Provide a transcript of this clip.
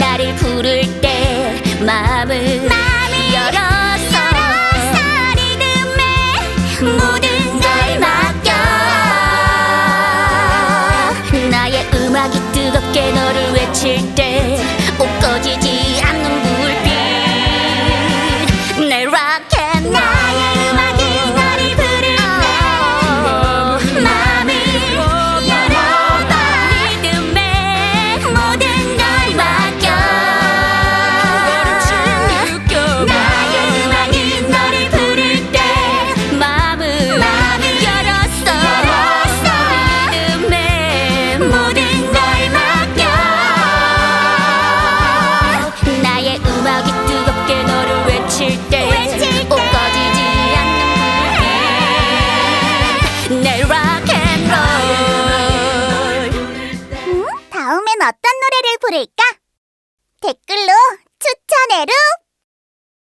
너를 부를 때 마음을 열어서 리듬에 모든 걸 맡겨. 나의 음악이 뜨겁게 너를 외칠 때 옷 꺼지지 않는 불빛. 내 락앤 나 모든 걸 맡겨 나의 음악이 뜨겁게 너를 외칠 때옷 꺼지지 않는 불빛 내 락앤롤 음, 다음엔 어떤 노래를 부를까? 댓글로 추천해루!